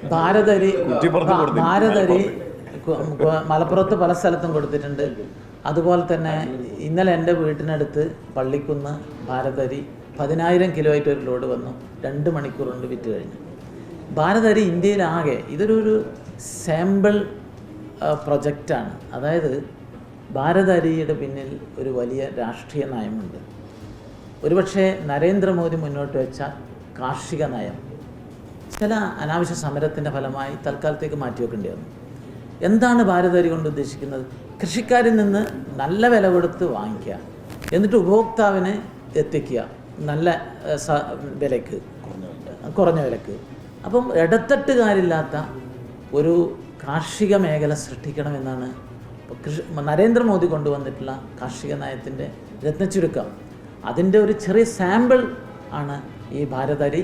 ഭാരതരി. ഭാരതരി മലപ്പുറത്ത് പല സ്ഥലത്തും കൊടുത്തിട്ടുണ്ട്. അതുപോലെ തന്നെ ഇന്നലെ എന്റെ വീട്ടിനടുത്ത് പള്ളിക്കുന്ന് ഭാരതരി പതിനായിരം കിലോ ആയിട്ട് ഒരു ലോഡ് വന്നു. രണ്ട് മണിക്കൂർ കൊണ്ട് വിറ്റ് കഴിഞ്ഞു. ഭാരതരി ഇന്ത്യയിലാകെ ഇതൊരു ഒരു സാമ്പിൾ പ്രൊജക്റ്റാണ്. അതായത് ഭാരതരിയുടെ പിന്നിൽ ഒരു വലിയ രാഷ്ട്രീയ നയമുണ്ട്. ഒരുപക്ഷെ നരേന്ദ്രമോദി മുന്നോട്ട് വെച്ച കാർഷിക നയം ചില അനാവശ്യ സമരത്തിന്റെ ഫലമായി തൽക്കാലത്തേക്ക് മാറ്റിവെക്കേണ്ടി വന്നു എന്താണ് ഭാരതരി കൊണ്ട് ഉദ്ദേശിക്കുന്നത്? കൃഷിക്കാരിൽ നിന്ന് നല്ല വില കൊടുത്ത് വാങ്ങിക്കുക എന്നിട്ട് ഉപഭോക്താവിനെ എത്തിക്കുക നല്ല വിലക്ക് കുറഞ്ഞ വിലക്ക് അപ്പം ഇടത്തട്ടുകാരില്ലാത്ത ഒരു കാർഷിക മേഖല സൃഷ്ടിക്കണമെന്നാണ് കൃഷി നരേന്ദ്രമോദി കൊണ്ടുവന്നിട്ടുള്ള കാർഷിക നയത്തിന്റെ രത്നച്ചുരുക്കം. അതിന്റെ ഒരു ചെറിയ സാമ്പിൾ ആണ് ഈ ഭാരതരി